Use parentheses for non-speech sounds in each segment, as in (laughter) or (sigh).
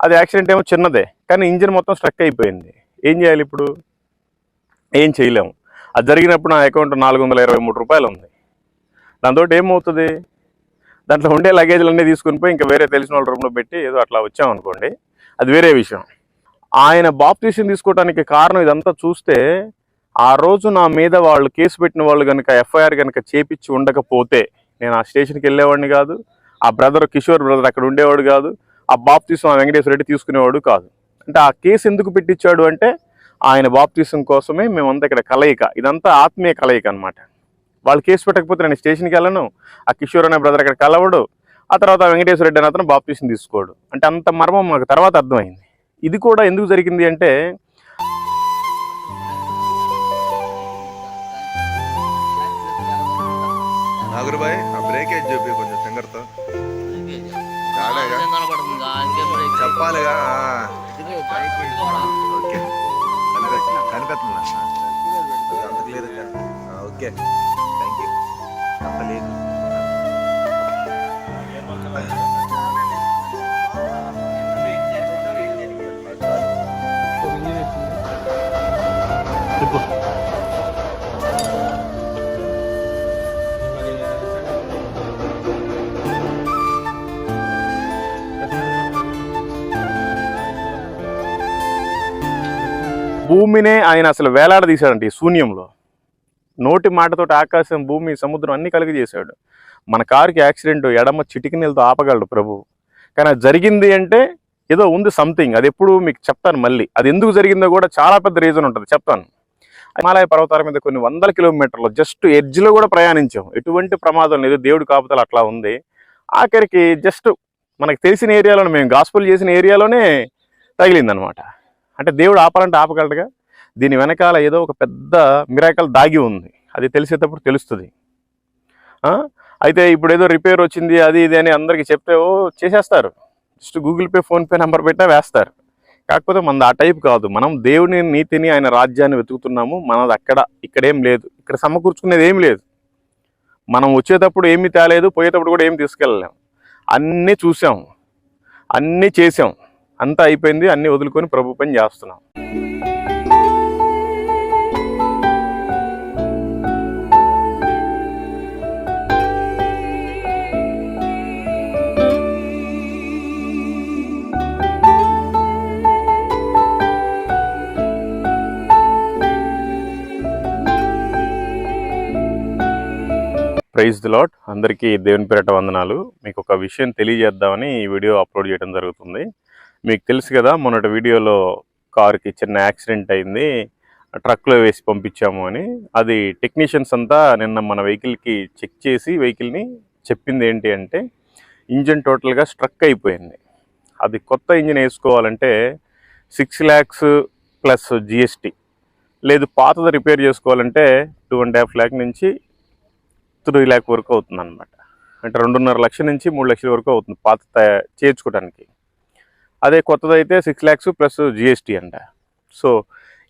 అది యాక్సిడెంట్ ఏమో చిన్నదే కానీ ఇంజిన్ మొత్తం స్ట్రక్ అయిపోయింది. ఏం చేయాలి ఇప్పుడు? ఏం చేయలేము. అది జరిగినప్పుడు నా అకౌంట్ నాలుగు వందల ఇరవై మూడు రూపాయలు ఉంది. దాంతో ఏమవుతుంది? దాంట్లో ఉండే లగేజ్లన్నీ తీసుకుని పోయి ఇంకా వేరే తెలిసిన వాళ్ళ రూమ్లో పెట్టి ఏదో అట్లా వచ్చామనుకోండి అది వేరే విషయం. ఆయన బాప్తీసం తీసుకోవడానికి కారణం ఇదంతా చూస్తే ఆ రోజు నా మీద వాళ్ళు కేసు పెట్టిన వాళ్ళు కనుక ఎఫ్ఐఆర్ కనుక చేపించి ఉండకపోతే నేను ఆ స్టేషన్కి వెళ్ళేవాడిని కాదు ఆ బ్రదర్ కిషోర్ బ్రదర్ అక్కడ ఉండేవాడు కాదు ఆ బాప్తీసం ఆ వెంకటేశ్వర రెడ్డి తీసుకునేవాడు కాదు. అంటే ఆ కేసు ఎందుకు పెట్టించాడు అంటే ఆయన బాప్తీసం కోసమే మేమంతా ఇక్కడ కలయిక. ఇదంతా ఆత్మీయ కలయిక అనమాట వాళ్ళు కేసు పెట్టకపోతే నేను స్టేషన్కి వెళ్ళను. ఆ కిషోర్ అనే బ్రదర్ అక్కడ కలవడు. ఆ తర్వాత వెంకటేశ్వర రెడ్డి అనే అతను బాప్తీసం తీసుకోడు. అంటే అంత మర్మం మాకు తర్వాత అర్థమైంది. ఇది కూడా ఎందుకు జరిగింది అంటే నాగరుబాయ్ చెప్పాలిగా ఆ, ఓకే. కనిపెట్టు కనిపెట్టినా అంత ఓకే థ్యాంక్ యూ అంత లేదు భూమినే ఆయన అసలు వేలాడదీశాడంట ఈ శూన్యంలో. నోటి మాటతోటి ఆకాశం భూమి సముద్రం అన్ని కలిగి చేశాడు మన కారుకి యాక్సిడెంట్ ఎడమ చిటికినీళ్ళతో ఆపగలడు ప్రభు. కానీ అది జరిగింది అంటే ఏదో ఉంది సంథింగ్. అది ఎప్పుడు మీకు చెప్తాను మళ్ళీ. అది ఎందుకు జరిగిందో కూడా చాలా పెద్ద రీజన్ ఉంటుంది. చెప్తాను. హిమాలయ పర్వతాల మీద కొన్ని వందల కిలోమీటర్లు జస్ట్ ఎడ్జ్లో కూడా ప్రయాణించాం. ఎటువంటి ప్రమాదం లేదు. దేవుడి కాపుతలు అట్లా ఉంది. ఆఖరికి జస్ట్ మనకు తెలిసిన ఏరియాలోనే మేము గాస్పుల్ చేసిన ఏరియాలోనే తగిలిందనమాట. అంటే దేవుడు ఆపాలంటే ఆపగలడుగా? దీని వెనకాల ఏదో ఒక పెద్ద మిరాకల్ దాగి ఉంది. అది తెలిసేటప్పుడు తెలుస్తుంది. అయితే ఇప్పుడు ఏదో రిపేర్ వచ్చింది అది ఇది అని అందరికీ చెప్తే ఓ చేసేస్తారు. Just Google Pay PhonePe number పెట్టినా వేస్తారు. కాకపోతే మనది ఆ టైప్ కాదు. మనం దేవుని నీతిని ఆయన రాజ్యాన్ని వెతుకుతున్నాము. మనది అక్కడ ఇక్కడేం లేదు. ఇక్కడ సమకూర్చుకునేది ఏం లేదు. మనం వచ్చేటప్పుడు ఏమీ తేలేదు పోయేటప్పుడు కూడా ఏమి తీసుకెళ్ళలేం. అన్నీ చూసాం. అన్నీ చేసాం. అంతా అయిపోయింది అన్నీ వదులుకొని ప్రభు పని చేస్తున్నాం. ప్రైజ్ ది లాట్ అందరికీ దేవుని పేరట వందనాలు. మీకు ఒక విషయం తెలియజేద్దామని ఈ వీడియో అప్లోడ్ చేయడం జరుగుతుంది. మీకు తెలుసు కదా మొన్నటి వీడియోలో కారుకి చిన్న యాక్సిడెంట్ అయింది. ట్రక్లో వేసి పంపించాము అని. అది టెక్నీషియన్స్ అంతా నిన్న మన వెహికల్కి చెక్ చేసి వెహికల్ని చెప్పింది ఏంటి అంటే ఇంజన్ టోటల్గా స్ట్రక్ అయిపోయింది. అది కొత్త ఇంజిన్ వేసుకోవాలంటే సిక్స్ ల్యాక్స్ ప్లస్ జిఎస్టీ. లేదు పాతది రిపేర్ చేసుకోవాలంటే టూ అండ్ హాఫ్ ల్యాక్ నుంచి త్రీ ల్యాక్ వరకు అవుతుంది అనమాట అంటే రెండున్నర లక్షల నుంచి మూడు లక్షల వరకు అవుతుంది పాత చేర్చుకోవడానికి అదే కొత్తదైతే సిక్స్ ల్యాక్స్ ప్లస్ జిఎస్టీ అంట. సో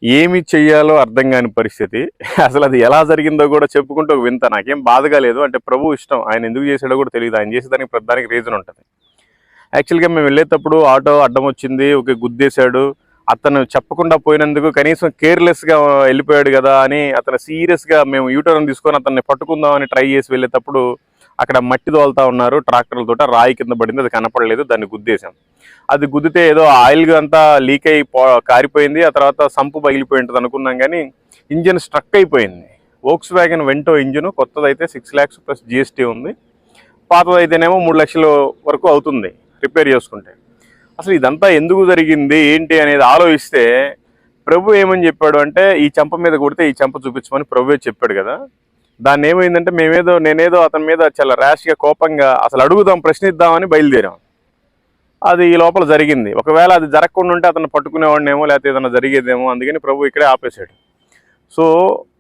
ఏమి చెయ్యాలో అర్థం కాని పరిస్థితి. (laughs) అసలు అది ఎలా జరిగిందో కూడా చెప్పుకుంటూ ఒక వింత. నాకేం బాధగా లేదు. అంటే ప్రభు ఇష్టం. ఆయన ఎందుకు చేసాడో కూడా తెలియదు ఆయన చేసేదానికి ప్రధానికి రీజన్ ఉంటుంది. యాక్చువల్గా మేము వెళ్ళేటప్పుడు ఆటో అడ్డం వచ్చింది. ఓకే గుద్దేశాడు. అతను చెప్పకుండా పోయినందుకు కనీసం కేర్లెస్గా వెళ్ళిపోయాడు కదా అని అతను సీరియస్గా మేము యూటర్న్ తీసుకొని అతన్ని పట్టుకుందామని ట్రై చేసి వెళ్ళేటప్పుడు అక్కడ మట్టి తోలుతా ఉన్నారు ట్రాక్టర్లతో రాయి కింద పడింది అది కనపడలేదు దాన్ని గుద్దేశాం. అది గుద్దితే ఏదో ఆయిల్ అంతా లీక్ అయి కారిపోయింది ఆ తర్వాత సంపు పగిలిపోయి ఉంటుంది అనుకున్నాం కానీ ఇంజిన్ స్ట్రక్ అయిపోయింది. వోక్స్ వ్యాగన్ వెంటో ఇంజిన్ కొత్తదైతే సిక్స్ ల్యాక్స్ ప్లస్ జిఎస్టీ ఉంది. పాతదైతేనేమో మూడు లక్షల వరకు అవుతుంది రిపేర్ చేసుకుంటే. అసలు ఇదంతా ఎందుకు జరిగింది ఏంటి అనేది ఆలోచిస్తే ప్రభు ఏమని చెప్పాడు అంటే ఈ చెంప మీద కొడితే ఈ చెంప చూపించమని ప్రభువే చెప్పాడు కదా. దాన్ని ఏమైందంటే మేమేదో నేనేదో అతని మీద చాలా ర్యాష్గా కోపంగా అసలు అడుగుదాం ప్రశ్నిద్దామని బయలుదేరాం. అది ఈ లోపల జరిగింది. ఒకవేళ అది జరగకుండా ఉంటే అతను పట్టుకునేవాడినేమో లేకపోతే ఏదైనా జరిగేదేమో అందుకని ప్రభు ఇక్కడే ఆపేశాడు. సో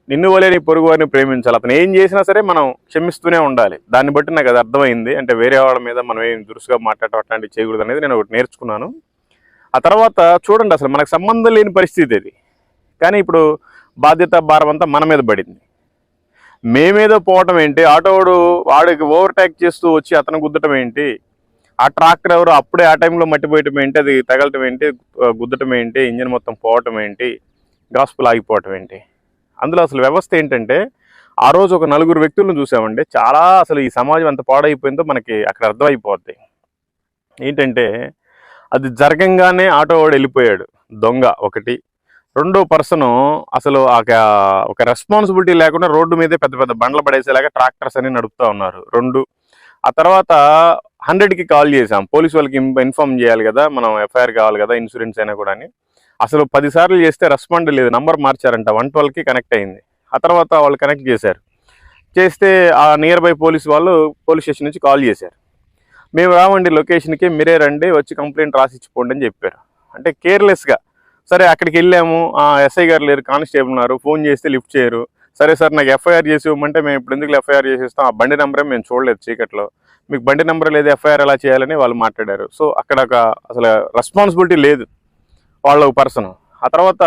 నిన్ను వలే నీ పొరుగు వారిని ప్రేమించాలి. అతను ఏం చేసినా సరే మనం క్షమిస్తూనే ఉండాలి. దాన్ని బట్టి నాకు అది అర్థమైంది. అంటే వేరే వాళ్ళ మీద మనం ఏం దురుసుగా మాట్లాడటం అట్లాంటివి చేయకూడదు అనేది నేను ఒకటి నేర్చుకున్నాను. ఆ తర్వాత చూడండి అసలు మనకు సంబంధం లేని పరిస్థితి ఇది. కానీ ఇప్పుడు బాధ్యత భారం అంతా మన మీద పడింది. మేమేదో పోవటం ఏంటి? ఆటోవాడు వాడికి ఓవర్టేక్ చేస్తూ వచ్చి అతను గుద్దటం ఏంటి? ఆ ట్రాక్టర్ ఎవరు? అప్పుడే ఆ టైంలో మట్టిపోయటం ఏంటి? అది తగలటం ఏంటి? గుద్దటం ఏంటి? ఇంజిన్ మొత్తం పోవటం ఏంటి? గాస్పుల్ ఆగిపోవటం ఏంటి? అందులో అసలు వ్యవస్థ ఏంటంటే ఆ రోజు ఒక నలుగురు వ్యక్తులను చూసామండి. చాలా అసలు ఈ సమాజం ఎంత పాడైపోయిందో మనకి అక్కడ అర్థమైపోద్ది. ఏంటంటే అది జరగంగానే ఆటో వాడు వెళ్ళిపోయాడు. దొంగ ఒకటి. రెండో పర్సన్ అసలు ఒక ఒక రెస్పాన్సిబిలిటీ లేకుండా రోడ్డు మీదే పెద్ద పెద్ద బండ్లు పడేసేలాగా ట్రాక్టర్స్ అని నడుపుతా ఉన్నారు. రెండు ఆ తర్వాత హండ్రెడ్కి కాల్ చేసాం పోలీస్ వాళ్ళకి ఇన్ఫార్మ్ చేయాలి కదా మనం ఎఫ్ఐఆర్ కావాలి కదా ఇన్సూరెన్స్ అయినా కూడా అని. అసలు పదిసార్లు చేస్తే రెస్పాండ్ లేదు. నంబర్ మార్చారంట. వన్ ట్వెల్వ్కి కనెక్ట్ అయింది. ఆ తర్వాత వాళ్ళు కనెక్ట్ చేశారు. చేస్తే ఆ నియర్ బై పోలీస్ వాళ్ళు పోలీస్ స్టేషన్ నుంచి కాల్ చేశారు. మేము రావండి లొకేషన్కి మీరే రండి వచ్చి కంప్లైంట్ రాసిచ్చిపోండి అని చెప్పారు. అంటే కేర్లెస్గా సరే అక్కడికి వెళ్ళాము. ఆ ఎస్ఐ గారు లేరు కానిస్టేబుల్ ఉన్నారు ఫోన్ చేస్తే లిఫ్ట్ చేయరు. సరే సార్ నాకు ఎఫ్ఐఆర్ చేసి ఇవ్వమంటే మేము ఇప్పుడు ఎందుకు ఎఫ్ఐఆర్ చేసేస్తాం? ఆ బండి నెంబరే మేము చూడలేదు చీకట్లో. మీకు బండి నెంబర్ లేదు ఎఫ్ఐఆర్ ఎలా చేయాలని వాళ్ళు మాట్లాడారు. సో అక్కడ ఒక అసలు రెస్పాన్సిబిలిటీ లేదు వాళ్ళ పర్సన్ ఆ తర్వాత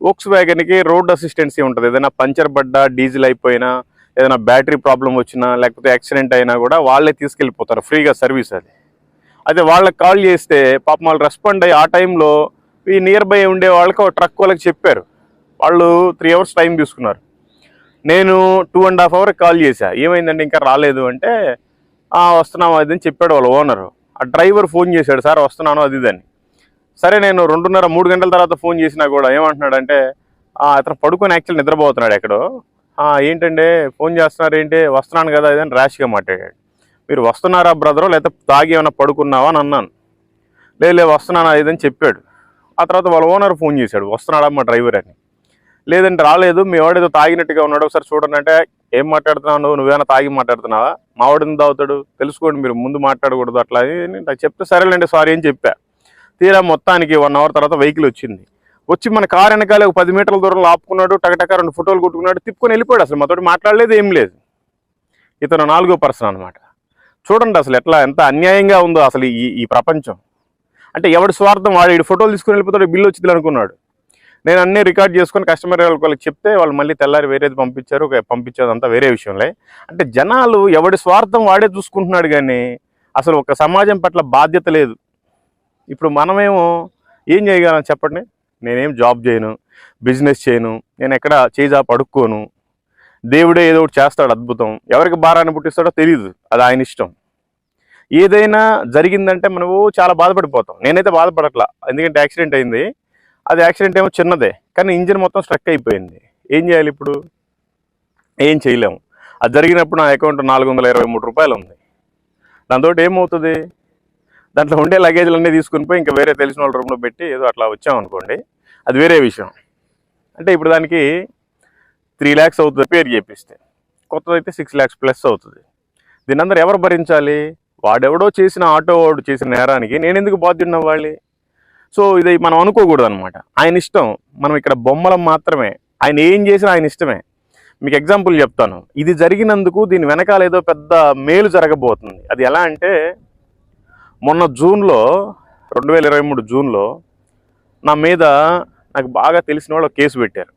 ఓక్స్ వ్యాగన్కి రోడ్ అసిస్టెన్సీ ఉంటుంది. ఏదైనా పంచర్ పడ్డా డీజిల్ అయిపోయినా ఏదైనా బ్యాటరీ ప్రాబ్లం వచ్చినా లేకపోతే యాక్సిడెంట్ అయినా కూడా వాళ్ళే తీసుకెళ్ళిపోతారు. ఫ్రీగా సర్వీస్ అది. అదే వాళ్ళకి కాల్ చేస్తే పాపం వాళ్ళు రెస్పాండ్ అయ్యి ఆ టైంలో ఈ నియర్ బై ఉండే వాళ్ళకి ఒక ట్రక్ వాళ్ళకి చెప్పారు. వాళ్ళు త్రీ అవర్స్ టైం తీసుకున్నారు. నేను two and half hour call చేశా. ఏమైందంటే ఇంకా రాలేదు అంటే "ఆ, వస్తున్నాము అది అని చెప్పాడు వాళ్ళ ఓనరు ఆ డ్రైవర్ ఫోన్ చేశాడు సార్ వస్తున్నాను అది ఇదని సరే నేను రెండున్నర మూడు గంటల తర్వాత ఫోన్ చేసినా కూడా ఏమంటున్నాడంటే అతను పడుకొని యాక్చువల్ నిద్రపోతున్నాడు ఎక్కడో. ఏంటంటే ఫోన్ చేస్తున్నారు ఏంటి? వస్తున్నాను కదా ఇదని ర్యాష్గా మాట్లాడాడు. మీరు వస్తున్నారా బ్రదరు లేకపోతే తాగి ఏమైనా పడుకున్నావా? అని అన్నాను. లేదు వస్తున్నాను వస్తున్నానా ఇదని చెప్పాడు. ఆ తర్వాత వాళ్ళ ఓనర్ ఫోన్ చేశాడు వస్తున్నాడా మా డ్రైవర్ అని. లేదంటే రాలేదు. మీ వాడు ఏదో తాగినట్టుగా ఉన్నాడు. ఒకసారి చూడండి అంటే ఏం మాట్లాడుతున్నావు నువ్వు? నువ్వేమైనా తాగి మాట్లాడుతున్నావా? మా తాగుతాడు? తెలుసుకోండి మీరు ముందు మాట్లాడకూడదు అట్లా అని నాకు చెప్తే సరేలేండి సారీ అని చెప్పా. తీరా మొత్తానికి వన్ అవర్ తర్వాత వెహికల్ వచ్చింది. వచ్చి మన కార్ వెనకాల ఒక పది మీటర్ల దూరంలో ఆపుకున్నాడు టకటక రెండు ఫోటోలు కొట్టుకున్నాడు తిప్పుకొని వెళ్ళిపోయాడు అసలు. మాతోటి మాట్లాడలేదు ఏం లేదు. ఇతను నాలుగో పర్సన్ అనమాట చూడండి అసలు ఎట్లా ఎంత అన్యాయంగా ఉందో అసలు ఈ ఈ ప్రపంచం. అంటే ఎవడి స్వార్థం వాడు ఈ ఫోటోలు తీసుకుని వెళ్ళిపోతాడు బిల్లు వచ్చింది అనుకున్నాడు. నేను అన్నీ రికార్డ్ చేసుకొని కస్టమర్ వాళ్ళకి చెప్తే వాళ్ళు మళ్ళీ తెల్లారి వేరేది పంపించారు ఒక పంపించేది అంతా వేరే విషయంలే. అంటే జనాలు ఎవడి స్వార్థం వాడే చూసుకుంటున్నాడు కానీ అసలు ఒక సమాజం పట్ల బాధ్యత లేదు. ఇప్పుడు మనమేమో ఏం చేయగలం చెప్పండి? నేనేం జాబ్ చేయను బిజినెస్ చేయను నేను ఎక్కడ చేజా పడుక్కోను దేవుడే ఏదో ఒకటి చేస్తాడు అద్భుతం. ఎవరికి భారాన్ని పుట్టిస్తాడో తెలియదు అది ఆయన ఇష్టం. ఏదైనా జరిగిందంటే మనము చాలా బాధపడిపోతాం. నేనైతే బాధపడట్లా. ఎందుకంటే యాక్సిడెంట్ అయింది. అది యాక్సిడెంట్ ఏమో చిన్నదే. కానీ ఇంజిన్ మొత్తం స్ట్రక్ అయిపోయింది. ఏం చేయాలి ఇప్పుడు? ఏం చేయలేము. అది జరిగినప్పుడు నా అకౌంట్ నాలుగు వందల ఇరవై మూడు రూపాయలు ఉంది. దాంతో ఏమవుతుంది? దాంట్లో ఉండే లగేజ్లు అన్నీ తీసుకుని పోయి ఇంకా వేరే తెలిసిన వాళ్ళ రూమ్లో పెట్టి ఏదో అట్లా వచ్చామనుకోండి అది వేరే విషయం. అంటే ఇప్పుడు దానికి త్రీ ల్యాక్స్ అవుతుంది రిపేర్ చేపిస్తే కొత్తదైతే సిక్స్ ల్యాక్స్ ప్లస్ అవుతుంది. దీని అందరూ ఎవరు భరించాలి? వాడెవడో చేసిన ఆటో వాడు చేసిన నేరానికి నేను ఎందుకు బాధ్యుడిన అవ్వాలి? సో ఇది మనం అనుకోకూడదు అనమాట ఆయన ఇష్టం. మనం ఇక్కడ బొమ్మలం మాత్రమే. ఆయన ఏం చేసినా ఆయన ఇష్టమే. మీకు ఎగ్జాంపుల్ చెప్తాను. ఇది జరిగినందుకు దీని వెనకాల ఏదో పెద్ద మేలు జరగబోతుంది. అది ఎలా అంటే మొన్న జూన్లో రెండు వేల ఇరవై మూడు జూన్లో నా మీద నాకు బాగా తెలిసిన వాళ్ళు కేసు పెట్టారు.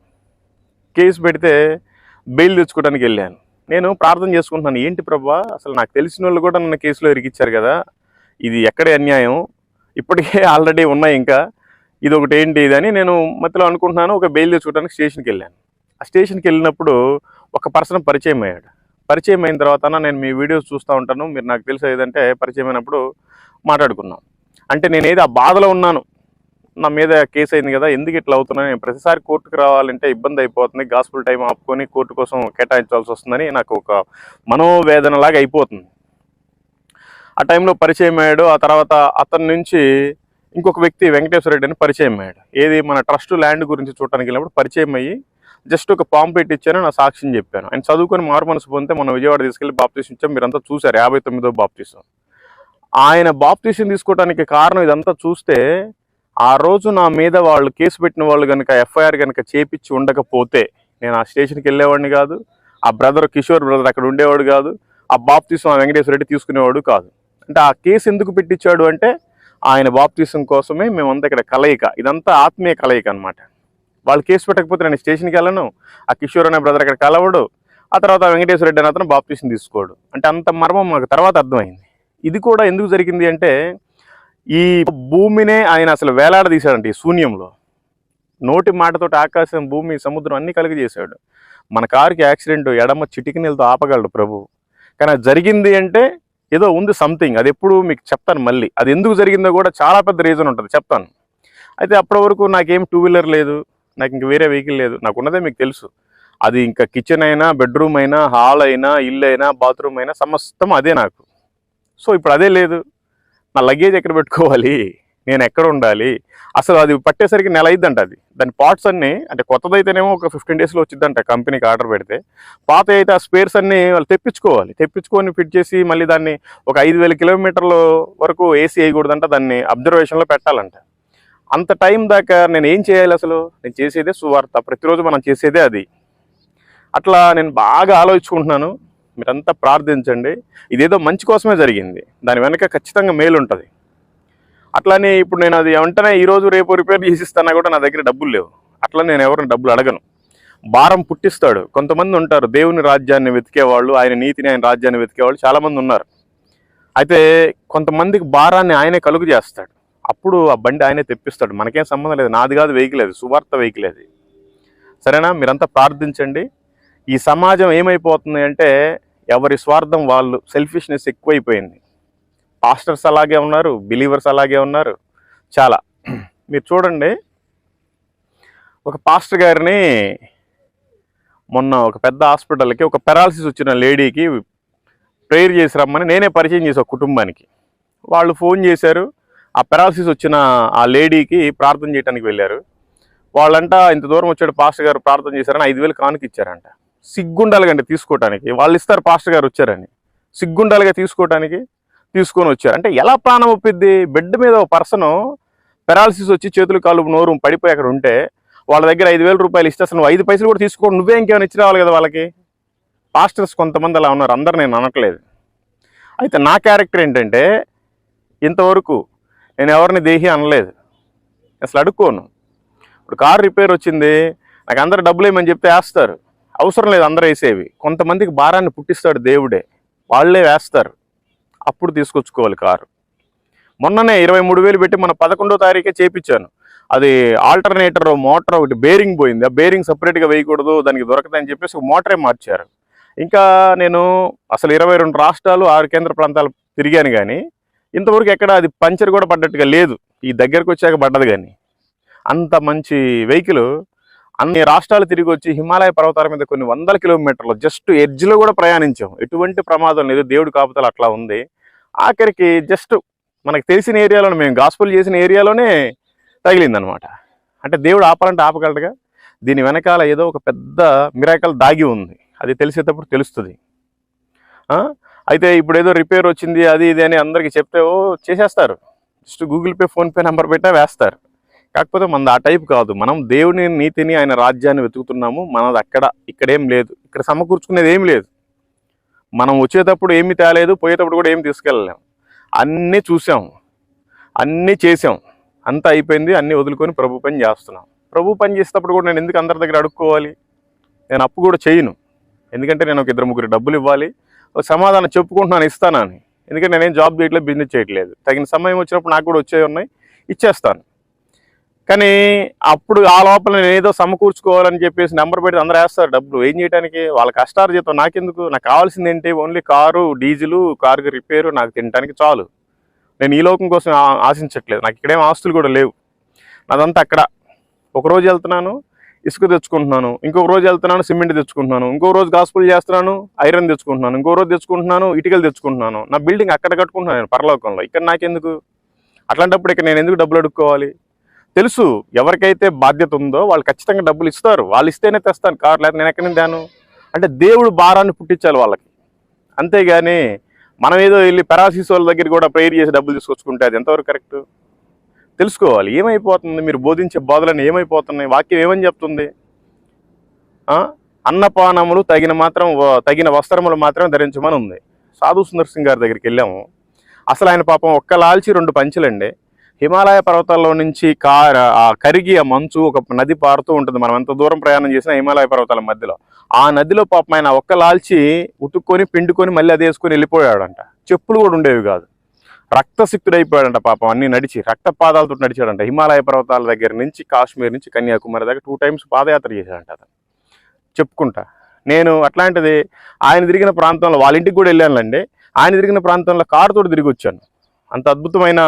కేసు పెడితే బెయిల్ తెచ్చుకోవడానికి వెళ్ళాను. నేను ప్రార్థన చేసుకుంటున్నాను. ఏంటి ప్రభా? అసలు నాకు తెలిసిన వాళ్ళు కూడా నన్ను కేసులో ఇరికిచ్చారు కదా. ఇది ఎక్కడే అన్యాయం? ఇప్పటికే ఆల్రెడీ ఉన్నాయి ఇంకా. ఇది ఒకటి ఏంటి ఇది అని నేను మధ్యలో అనుకుంటున్నాను. ఒక బెయిల్ తెచ్చుకోవడానికి స్టేషన్కి వెళ్ళాను. ఆ స్టేషన్కి వెళ్ళినప్పుడు ఒక పర్సన్ పరిచయం అయ్యాడు. పరిచయం అయిన తర్వాత నేను మీ వీడియోస్ చూస్తూ ఉంటాను. మీరు నాకు తెలిసేదంటే పరిచయం అయినప్పుడు మాట్లాడుకున్నాం. అంటే నేను ఏదో ఆ బాధలో ఉన్నాను. నా మీద కేసు అయింది కదా ఎందుకు ఇట్లా అవుతున్నాను నేను ప్రతిసారి కోర్టుకు రావాలంటే ఇబ్బంది అయిపోతుంది. గాస్పుల్ టైం ఆపుకొని కోర్టు కోసం కేటాయించాల్సి వస్తుందని నాకు ఒక మనోవేదనలాగా అయిపోతుంది. ఆ టైంలో పరిచయం అయ్యాడు. ఆ తర్వాత అతని నుంచి ఇంకొక వ్యక్తి వెంకటేశ్వర రెడ్డి అని పరిచయం అయ్యాడు. ఏది మన ట్రస్ట్ ల్యాండ్ గురించి చూడటానికి వెళ్ళినప్పుడు పరిచయం అయ్యి జస్ట్ ఒక పాంప్లెట్ ఇచ్చాను నా సాక్ష్యం చెప్పాను. ఆయన చదువుకొని మారు మనసు పొందితే మనం విజయవాడ తీసుకెళ్ళి బాప్తీసం ఇచ్చాం. మీరంతా చూశారు యాభై తొమ్మిదో బాప్తీసం. ఆయన బాప్తీసం తీసుకోవడానికి కారణం ఇదంతా చూస్తే ఆ రోజు నా మీద వాళ్ళు కేసు పెట్టిన వాళ్ళు కనుక ఎఫ్ఐఆర్ కనుక చేపించి ఉండకపోతే నేను ఆ స్టేషన్కి వెళ్ళేవాడిని కాదు ఆ బ్రదర్ కిషోర్ బ్రదర్ అక్కడ ఉండేవాడు కాదు ఆ బాప్తీసం ఆ వెంకటేశ్వర రెడ్డి తీసుకునేవాడు కాదు. అంటే ఆ కేసు ఎందుకు పెట్టించాడు అంటే ఆయన బాప్తీసం కోసమే మేమంతా ఇక్కడ కలయిక ఇదంతా ఆత్మీయ కలయిక అనమాట వాళ్ళు కేసు పెట్టకపోతే నేను స్టేషన్కి వెళ్ళను ఆ కిషోర్ అనే బ్రదర్ అక్కడ కలవడు ఆ తర్వాత వెంకటేశ్వర రెడ్డి అనే అతను బాప్తీసం తీసుకోడు. అంటే అంత మర్మం మాకు తర్వాత అర్థమైంది. ఇది కూడా ఎందుకు జరిగింది అంటే ఈ భూమినే ఆయన అసలు వేలాడదీశాడంట ఈ శూన్యంలో. నోటి మాటతోటి ఆకాశం భూమి సముద్రం అన్ని కలిగజేశాడు మన కారుకి యాక్సిడెంట్ ఎడమ చిటికినీళ్ళతో ఆపగలడు ప్రభు. కానీ అది జరిగింది అంటే ఏదో ఉంది సంథింగ్. అది ఎప్పుడు మీకు చెప్తాను మళ్ళీ. అది ఎందుకు జరిగిందో కూడా చాలా పెద్ద రీజన్ ఉంటుంది. చెప్తాను. అయితే అప్పటి వరకు నాకేం టూ వీలర్ లేదు. నాకు ఇంక వేరే వెహికల్ లేదు. నాకు ఉన్నదే మీకు తెలుసు. అది ఇంకా కిచెన్ అయినా బెడ్రూమ్ అయినా హాల్ అయినా ఇల్లు అయినా బాత్రూమ్ అయినా సమస్తం అదే నాకు. సో ఇప్పుడు అదే లేదు. నా లగేజ్ ఎక్కడ పెట్టుకోవాలి? నేను ఎక్కడ ఉండాలి? అసలు అది పట్టేసరికి నెల అయిద్దంట అది. దాని పార్ట్స్ అన్ని అంటే కొత్తదైతేనేమో ఒక ఫిఫ్టీన్ డేస్లో వచ్చిందంట కంపెనీకి ఆర్డర్ పెడితే. పాత అయితే ఆ స్పేర్స్ అన్నీ వాళ్ళు తెప్పించుకోవాలి. తెప్పించుకొని ఫిట్ చేసి మళ్ళీ దాన్ని ఒక ఐదు వేల కిలోమీటర్ల వరకు ఏసీ వేయకూడదంట దాన్ని అబ్జర్వేషన్లో పెట్టాలంట. అంత టైం దాకా నేను ఏం చేయాలి అసలు? నేను చేసేదే సువార్త. ప్రతిరోజు మనం చేసేదే అది. అట్లా నేను బాగా ఆలోచించుకుంటున్నాను. మీరంతా ప్రార్థించండి. ఇదేదో మంచి కోసమే జరిగింది. దాని వెనక ఖచ్చితంగా మేలు ఉంటుంది అట్లానే ఇప్పుడు నేను అది వెంటనే ఈరోజు రేపు రిపేర్ చేసిస్తానా కూడా నా దగ్గర డబ్బులు లేవు. అట్లా నేను ఎవరిని డబ్బులు అడగను. భారం పుట్టిస్తాడు. కొంతమంది ఉంటారు దేవుని రాజ్యాన్ని వెతికేవాళ్ళు ఆయన నీతిని ఆయన రాజ్యాన్ని వెతికేవాళ్ళు చాలామంది ఉన్నారు. అయితే కొంతమందికి భారాన్ని ఆయనే కలుగు చేస్తాడు. అప్పుడు ఆ బండి ఆయనే తెప్పిస్తాడు. మనకేం సంబంధం లేదు. నాది కాదు వెహికల్ అది సువార్త వెహికల్ అది. సరేనా? మీరంతా ప్రార్థించండి. ఈ సమాజం ఏమైపోతుంది అంటే ఎవరి స్వార్థం వాళ్ళు సెల్ఫిష్నెస్ ఎక్కువైపోయింది. పాస్టర్స్ అలాగే ఉన్నారు బిలీవర్స్ అలాగే ఉన్నారు చాలా. మీరు చూడండి ఒక పాస్టర్ గారిని మొన్న ఒక పెద్ద హాస్పిటల్కి ఒక పెరాలసిస్ వచ్చిన లేడీకి ప్రేయర్ చేసి రమ్మని నేనే పరిచయం చేసా కుటుంబానికి. వాళ్ళు ఫోన్ చేశారు ఆ పెరాలసిస్ వచ్చిన ఆ లేడీకి ప్రార్థన చేయడానికి వెళ్ళారు. వాళ్ళంట ఇంత దూరం వచ్చాడు పాస్టర్ గారు ప్రార్థన చేశారని ఐదు వేలు కానుక ఇచ్చారంట. సిగ్గుండాలిగండి తీసుకోవటానికి వాళ్ళు ఇస్తారు పాస్టర్ గారు వచ్చారని. సిగ్గుండాలిగా తీసుకోవటానికి తీసుకొని వచ్చారు. అంటే ఎలా ప్రాణం ఒప్పిద్ది? బెడ్ మీద ఒక పర్సన్ పెరాలసిస్ వచ్చి చేతులు కాలు నోరు పడిపోయి అక్కడ ఉంటే వాళ్ళ దగ్గర ఐదు వేల రూపాయలు ఇస్తే అసలు నువ్వు ఐదు పైసలు కూడా తీసుకోండి నువ్వే ఇంకేమైనా ఇచ్చి రావాలి కదా వాళ్ళకి? పాస్టర్స్ కొంతమంది అలా ఉన్నారు. అందరు నేను అనట్లేదు. అయితే నా క్యారెక్టర్ ఏంటంటే ఇంతవరకు నేను ఎవరిని దేహి అనలేదు. అసలు అడుక్కోను. ఇప్పుడు కార్ రిపేర్ వచ్చింది. నాకు అందరు డబ్బులు ఏమని చెప్తే వేస్తారు. అవసరం లేదు అందరూ వేసేవి. కొంతమందికి భారాన్ని పుట్టిస్తాడు దేవుడే. వాళ్ళే వేస్తారు. అప్పుడు తీసుకొచ్చుకోవాలి కారు. మొన్ననే ఇరవై మూడు వేలు పెట్టి మన పదకొండో తారీఖే చేపించాను. అది ఆల్టర్నేటర్ మోటార్ ఒకటి బేరింగ్ పోయింది. ఆ బేరింగ్ సపరేట్గా వేయకూడదు దానికి దొరకదని చెప్పేసి ఒక మోటరే మార్చారు. ఇంకా నేను అసలు ఇరవై రెండు రాష్ట్రాలు ఆరు కేంద్ర ప్రాంతాలు తిరిగాను కానీ ఇంతవరకు ఎక్కడ అది పంచర్ కూడా పడ్డట్టుగా లేదు. ఈ దగ్గరకు వచ్చాక పడ్డది కానీ అంత మంచి వెహికల్ అన్ని రాష్ట్రాలు తిరిగి వచ్చి హిమాలయ పర్వతాల మీద కొన్ని వందల కిలోమీటర్లు జస్ట్ ఎడ్జ్లో కూడా ప్రయాణించాం ఎటువంటి ప్రమాదం లేదు. దేవుడి కాపుతలు అట్లా ఉంది. ఆఖరికి జస్ట్ మనకు తెలిసిన ఏరియాలోనే మేము గాస్పుల్ చేసిన ఏరియాలోనే తగిలిందనమాట అంటే దేవుడు ఆపాలంటే ఆపగలడుగా? దీని వెనకాల ఏదో ఒక పెద్ద మిరాకల్ దాగి ఉంది. అది తెలిసేటప్పుడు తెలుస్తుంది. అయితే ఇప్పుడు ఏదో రిపేర్ వచ్చింది అది ఇది అని అందరికీ చెప్తే ఓ చేసేస్తారు. Just Google Pay PhonePe number పెట్టా వేస్తారు. కాకపోతే మనది ఆ టైప్ కాదు. మనం దేవుని నీతిని ఆయన రాజ్యాన్ని వెతుకుతున్నాము. మనది అక్కడ ఇక్కడేం లేదు. ఇక్కడ సమకూర్చుకునేది ఏం లేదు. మనం వచ్చేటప్పుడు ఏమి తేలేదు పోయేటప్పుడు కూడా ఏమి తీసుకెళ్ళలేం. అన్నీ చూసాం. అన్నీ చేసాం. అంతా అయిపోయింది. అన్నీ వదులుకొని ప్రభు పని చేస్తున్నాం. ప్రభు పని చేసేటప్పుడు కూడా నేను ఎందుకు అందరి దగ్గర అడుక్కోవాలి? నేను అప్పు కూడా చేయను. ఎందుకంటే నేను ఒక ఇద్దరు ముగ్గురు డబ్బులు ఇవ్వాలి. ఒక సమాధానం చెప్పుకుంటున్నాను ఇస్తానని ఎందుకంటే నేనేం జాబ్ చేయట్లేదు బిజినెస్ చేయట్లేదు. తగిన సమయం వచ్చినప్పుడు నాకు కూడా వచ్చే ఉన్నాయి. ఇచ్చేస్తాను. కానీ అప్పుడు ఆ లోపల నేను ఏదో సమకూర్చుకోవాలని చెప్పేసి నెంబర్ పెడితే అందరూ వేస్తారు డబ్బులు. ఏం చేయడానికి వాళ్ళ కష్టార్జితం నాకెందుకు? నాకు కావాల్సింది ఏంటి? ఓన్లీ కారు డీజిలు కారుకి రిపేరు నాకు తినడానికి చాలు. నేను ఈ లోకం కోసం ఆశించట్లేదు. నాకు ఇక్కడేం ఆస్తులు కూడా లేవు. నాదంతా అక్కడ. ఒక రోజు వెళ్తున్నాను ఇసుక తెచ్చుకుంటున్నాను. ఇంకొక రోజు వెళ్తున్నాను సిమెంట్ తెచ్చుకుంటున్నాను. ఇంకో రోజు గాసుపులు చేస్తున్నాను ఐరన్ తెచ్చుకుంటున్నాను. ఇంకో రోజు తెచ్చుకుంటున్నాను ఇటుకలు తెచ్చుకుంటున్నాను. నా బిల్డింగ్ అక్కడ కట్టుకుంటున్నాను నేను పరలోకంలో. ఇక్కడ నాకెందుకు? అట్లాంటప్పుడు ఇక్కడ నేను ఎందుకు డబ్బులు అడుక్కోవాలి? తెలుసు ఎవరికైతే బాధ్యత ఉందో వాళ్ళు ఖచ్చితంగా డబ్బులు ఇస్తారు. వాళ్ళు ఇస్తేనే తెస్తాను. కారు లేకపోతే నేను ఎక్కడ నిండాను దాను అంటే దేవుడు భారాన్ని పుట్టించాలి వాళ్ళకి. అంతేగాని మనం ఏదో వెళ్ళి పెరాసిస్ వాళ్ళ దగ్గర కూడా ప్రేయర్ చేసి డబ్బులు తీసుకొచ్చుకుంటే అది ఎంతవరకు కరెక్ట్ తెలుసుకోవాలి. ఏమైపోతుంది? మీరు బోధించే బోధలను ఏమైపోతున్నాయి? వాక్యం ఏమని చెప్తుంది? అన్నపానములు తగిన మాత్రం తగిన వస్త్రములు మాత్రం ధరించమని ఉంది. సాధు సుందర్ సింగ్ గారి దగ్గరికి వెళ్ళాము. అసలు ఆయన పాపం ఒక్క లాల్చి రెండు పంచులండి. హిమాలయ పర్వతాల్లో నుంచి కా ఆ కరిగి ఆ మంచు ఒక నది పారుతూ ఉంటుంది. మనం ఎంత దూరం ప్రయాణం చేసినా హిమాలయ పర్వతాల మధ్యలో. ఆ నదిలో పాపం ఆయన ఒక్క లాల్చి ఉతుక్కొని పిండుకొని మళ్ళీ అది వేసుకొని వెళ్ళిపోయాడంట. చెప్పులు కూడా ఉండేవి కాదు. రక్తసిక్తుడైపోయాడంట పాపం. అన్ని నడిచి రక్తపాదాలతో నడిచాడంట. హిమాలయ పర్వతాల దగ్గర నుంచి కాశ్మీర్ నుంచి కన్యాకుమారి దగ్గర టూ టైమ్స్ పాదయాత్ర చేశాడంట అతను. చెప్పుకుంటా. నేను అట్లాంటిది ఆయన తిరిగిన ప్రాంతంలో వాళ్ళ ఇంటికి కూడా వెళ్ళానులండి. ఆయన తిరిగిన ప్రాంతంలో కారుతో తిరిగి వచ్చాను. అంత అద్భుతమైన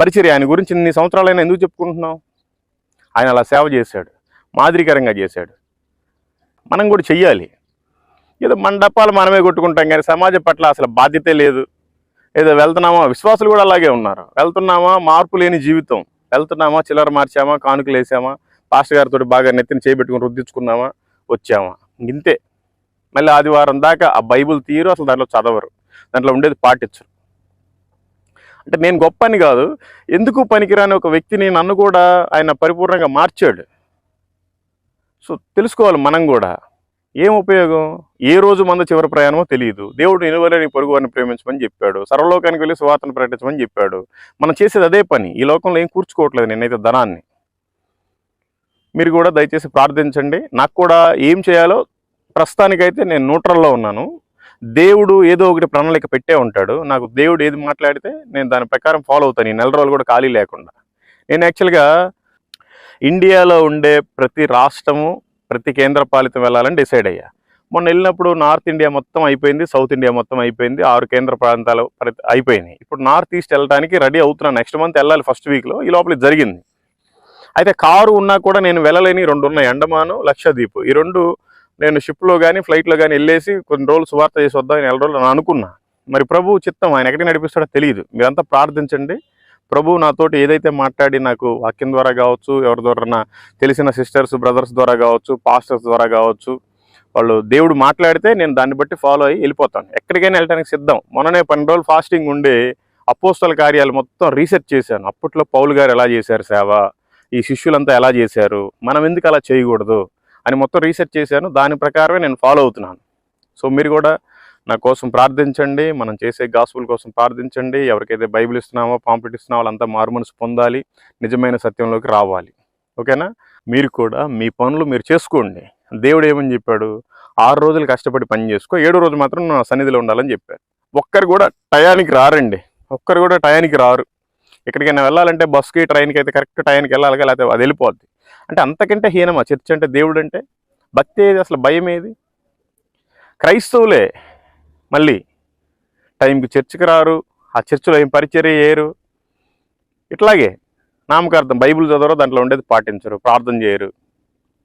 పరిచర్య ఆయన గురించి ఇన్ని సంవత్సరాలైనా ఎందుకు చెప్పుకుంటున్నాం ఆయన అలా సేవ చేశాడు మాదిరికరంగా చేశాడు. మనం కూడా చెయ్యాలి. ఏదో మండపాలు మనమే కొట్టుకుంటాం కానీ సమాజం పట్ల అసలు బాధ్యతే లేదు. ఏదో వెళ్తున్నామా? విశ్వాసులు కూడా అలాగే ఉన్నారు. వెళ్తున్నామా? మార్పు లేని జీవితం. వెళ్తున్నామా? చిల్లర మార్చామా? కానుకలు వేసామా? పాస్టర్ గారితో బాగా నెత్తిని చేపెట్టుకుని రుద్దించుకున్నామా? వచ్చామా? ఇంతే. మళ్ళీ ఆదివారం దాకా ఆ బైబిల్ తీరు అసలు దాంట్లో చదవరు. దాంట్లో ఉండేది పాటించరు. అంటే నేను గొప్ప అని కాదు. ఎందుకు పనికిరాని ఒక వ్యక్తిని నన్ను కూడా ఆయన పరిపూర్ణంగా మార్చాడు? సో తెలుసుకోవాలి మనం కూడా. ఏం ఉపయోగం? ఏ రోజు మంద చివరి ప్రయాణమో తెలియదు. దేవుడు నిలువలేని పొరుగు వారిని ప్రేమించమని చెప్పాడు. సర్వలోకానికి వెళ్ళి సువార్తను ప్రకటించమని చెప్పాడు. మనం చేసేది అదే పని. ఈ లోకంలో ఏం కూర్చుకోవట్లేదు నేనైతే ధనాన్ని. మీరు కూడా దయచేసి ప్రార్థించండి. నాకు కూడా ఏం చేయాలో ప్రస్తుతానికైతే నేను న్యూట్రల్లో ఉన్నాను. దేవుడు ఏదో ఒకటి ప్రణాళిక పెట్టే ఉంటాడు. నాకు దేవుడు ఏది మాట్లాడితే నేను దాని ప్రకారం ఫాలో అవుతాను. ఈ నెల రోజులు కూడా ఖాళీ లేకుండా. నేను యాక్చువల్గా ఇండియాలో ఉండే ప్రతి రాష్ట్రము ప్రతి కేంద్ర పాలితం వెళ్ళాలని డిసైడ్ అయ్యా. మొన్న వెళ్ళినప్పుడు నార్త్ ఇండియా మొత్తం అయిపోయింది సౌత్ ఇండియా మొత్తం అయిపోయింది ఆరు కేంద్ర ప్రాంతాలు ప్రతి- అయిపోయినాయి. ఇప్పుడు నార్త్ ఈస్ట్ వెళ్ళడానికి రెడీ అవుతున్నాను నెక్స్ట్ మంత్ వెళ్ళాలి ఫస్ట్ వీక్లో ఈ లోపల జరిగింది. అయితే కారు ఉన్నా కూడా నేను వెళ్ళలేని రెండు ఉన్నాయి. అండమాను లక్షద్వీప్. ఈ రెండు నేను షిప్లో కానీ ఫ్లైట్లో కానీ వెళ్ళేసి కొన్ని రోజులు సువార్త చేసి వద్దాం నెల రోజులు నేను అనుకున్నా. మరి ప్రభు చిత్తం ఆయన ఎక్కడికి నడిపిస్తాడో తెలియదు. మీరంతా ప్రార్థించండి. ప్రభు నాతోటి ఏదైతే మాట్లాడి నాకు వాక్యం ద్వారా కావచ్చు ఎవరి ద్వారా తెలిసిన సిస్టర్స్ బ్రదర్స్ ద్వారా కావచ్చు పాస్టర్స్ ద్వారా కావచ్చు వాళ్ళు దేవుడు మాట్లాడితే నేను దాన్ని బట్టి ఫాలో అయ్యి వెళ్ళిపోతాను. ఎక్కడికైనా వెళ్ళడానికి సిద్ధం. మొన్ననే పన్నెండు రోజులు ఫాస్టింగ్ ఉండి అపోస్తల కార్యాలు మొత్తం రీసెర్చ్ చేశాను. అప్పట్లో పౌలు గారు ఎలా చేశారు సేవ? ఈ శిష్యులంతా ఎలా చేశారు? మనం ఎందుకు అలా చేయకూడదు? అని మొత్తం రీసెర్చ్ చేశాను. దాని ప్రకారమే నేను ఫాలో అవుతున్నాను. సో మీరు కూడా నా కోసం ప్రార్థించండి. మనం చేసే గాసుపుల కోసం ప్రార్థించండి. ఎవరికైతే బైబిల్ ఇస్తున్నామో పాంప్లెట్ ఇస్తున్నామో వాళ్ళంతా మారుమనసు పొందాలి. నిజమైన సత్యంలోకి రావాలి. ఓకేనా మీరు కూడా మీ పనులు మీరు చేసుకోండి. దేవుడు ఏమని చెప్పాడు? ఆరు రోజులు కష్టపడి పని చేసుకో. ఏడో రోజు మాత్రం నా సన్నిధిలో ఉండాలని చెప్పాడు. ఒక్కరు కూడా టయానికి రారండి. ఒక్కరు కూడా టయానికి రారు. ఎక్కడికైనా వెళ్ళాలంటే బస్కి ట్రైన్కి అయితే కరెక్ట్ టయానికి వెళ్ళాలి. లేకపోతే అది వెళ్ళిపోద్ది. అంటే అంతకంటే హీనమా? చర్చ్ అంటే దేవుడు అంటే భక్తి ఏది? అసలు భయం ఏది? క్రైస్తవులే మళ్ళీ టైంకి చర్చికి రారు ఆ చర్చిలో ఏం పరిచర్య చేయరు. ఇట్లాగే నామకార్థం బైబిల్ చదవరు దాంట్లో ఉండేది పాటించరు ప్రార్థన చేయరు.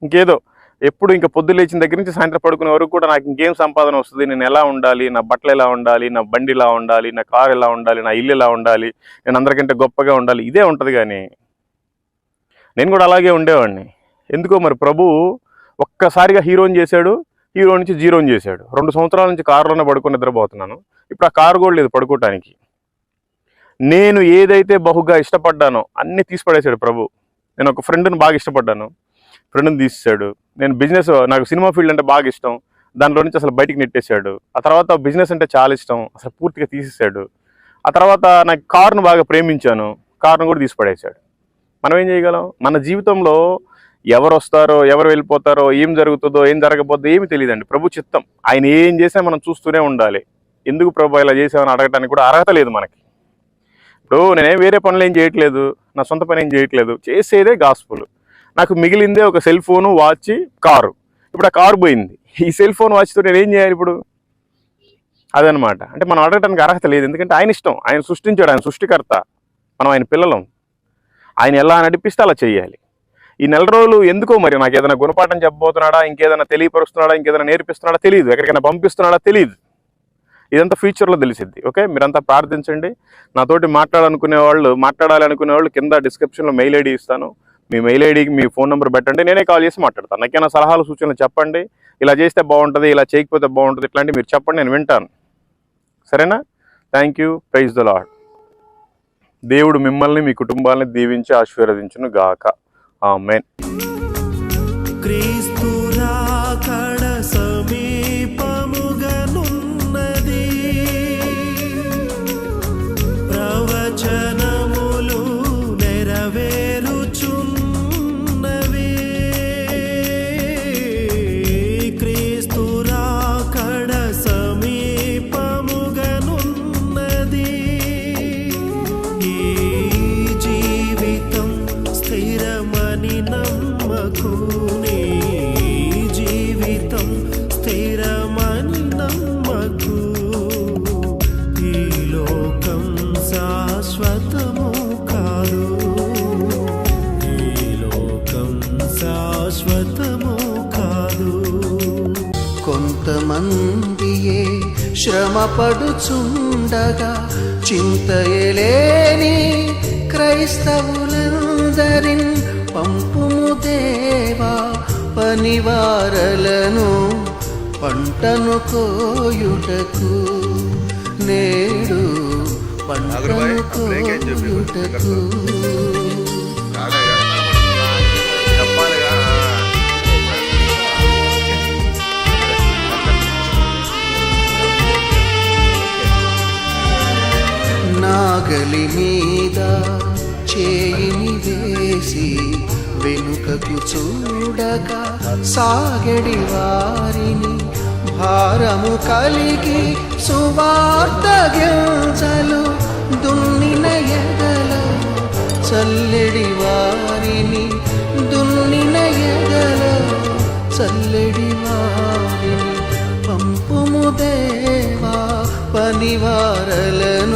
ఇంకేదో ఎప్పుడు ఇంకా పొద్దు లేచిన దగ్గర నుంచి సాయంత్రం పడుకునే వరకు కూడా నాకు ఇంకేం సంపాదన వస్తుంది? నేను ఎలా ఉండాలి? నా బట్టలు ఎలా ఉండాలి? నా బండి ఎలా ఉండాలి? నా కారు ఎలా ఉండాలి? నా ఇల్లు ఎలా ఉండాలి? నేను అందరికంటే గొప్పగా ఉండాలి. ఇదే ఉంటుంది కానీ నేను కూడా అలాగే ఉండేవాడిని. ఎందుకో మరి ప్రభు ఒక్కసారిగా హీరోని చేశాడు హీరో నుంచి జీరోని చేశాడు. రెండు సంవత్సరాల నుంచి కారులోనే పడుకుని నిద్రపోతున్నాను. ఇప్పుడు ఆ కారు కూడా లేదు పడుకోవటానికి నేను ఏదైతే బహుగా ఇష్టపడ్డానో అన్నీ తీసిపడేశాడు ప్రభు. నేను ఒక ఫ్రెండ్ని బాగా ఇష్టపడ్డాను. ఫ్రెండ్ని తీసేశాడు. నేను బిజినెస్ నాకు సినిమా ఫీల్డ్ అంటే బాగా ఇష్టం. దాంట్లో నుంచి అసలు బయటికి నెట్టేశాడు. ఆ తర్వాత బిజినెస్ అంటే చాలా ఇష్టం. అసలు పూర్తిగా తీసేశాడు. ఆ తర్వాత నాకు కారును బాగా ప్రేమించాను. కారును కూడా తీసిపడేశాడు. మనం ఏం చేయగలం? మన జీవితంలో ఎవరు వస్తారో ఎవరు వెళ్ళిపోతారో ఏం జరుగుతుందో ఏం జరగబోద్దో ఏమి తెలియదండి. ప్రభు చిత్తం. ఆయన ఏం చేసినా మనం చూస్తూనే ఉండాలి. ఎందుకు ప్రభు ఇలా చేసామని అడగటానికి కూడా అర్హత లేదు మనకి. ఇప్పుడు నేనేం వేరే పనులు ఏం చేయట్లేదు. నా సొంత పని ఏం చేయట్లేదు. చేసేదే గాస్పుల్. నాకు మిగిలిందే ఒక సెల్ ఫోను వాచ్ కారు. ఇప్పుడు ఆ కారు పోయింది. ఈ సెల్ ఫోన్ వాచ్తో నేను ఏం చేయాలి ఇప్పుడు? అదనమాట అంటే మనం అడగటానికి అర్హత లేదు. ఎందుకంటే ఆయన ఇష్టం. ఆయన సృష్టించాడు. ఆయన సృష్టికర్త. మనం ఆయన పిల్లలం. ఆయన ఎలా నడిపిస్తే అలా చేయాలి. ఈ నెల రోజులు ఎందుకో మరి నాకు ఏదైనా గుణపాఠం చెప్పబోతున్నాడా ఇంకేదైనా తెలియపరుస్తున్నాడా ఇంకేదైనా నేర్పిస్తున్నాడా తెలియదు. ఎక్కడికైనా పంపిస్తున్నాడా తెలియదు. ఇదంతా ఫ్యూచర్లో తెలిసిద్ది. ఓకే? మీరంతా ప్రార్థించండి. నాతోటి మాట్లాడాలనుకునే వాళ్ళు మాట్లాడాలి అనుకునే వాళ్ళు కింద డిస్క్రిప్షన్లో మెయిల్ ఐడి ఇస్తాను. మీ మెయిల్ ఐడికి మీ ఫోన్ నెంబర్ పెట్టండి. నేనే కాల్ చేసి మాట్లాడతాను. నాకేమైనా సలహాలు సూచనలు చెప్పండి. ఇలా చేస్తే బాగుంటుంది ఇలా చేయకపోతే బాగుంటుంది ఇట్లాంటివి మీరు చెప్పండి నేను వింటాను. సరేనా? Thank you praise the Lord దేవుడు మిమ్మల్ని మీ కుటుంబాలని దీవించి ఆశీర్వదించును గాక ఆమెన్. క్రీస్తు స్థిరమని నమ్మకు. ఈ లోకం శాశ్వతము కాదు. ఈ లోకం శాశ్వతము కాదు. కొంతమందియే శ్రమపడుచుండగా చింతయలేని క్రైస్తవులందరిన్ పంపుము దేవా పనివారలను పంటను కోయుటకు నేడు పంటను కోయుటకు. నాగలి మీద చేయిని వేసి వెనుకకు చూడక సాగడి వారిని భారము కలిగి సువార్త గింజలు దున్నిన ఎగల చల్లెడి వారిని దున్నిన ఎగల చల్లెడి వారిని పంపుము దేవా పనివారలను.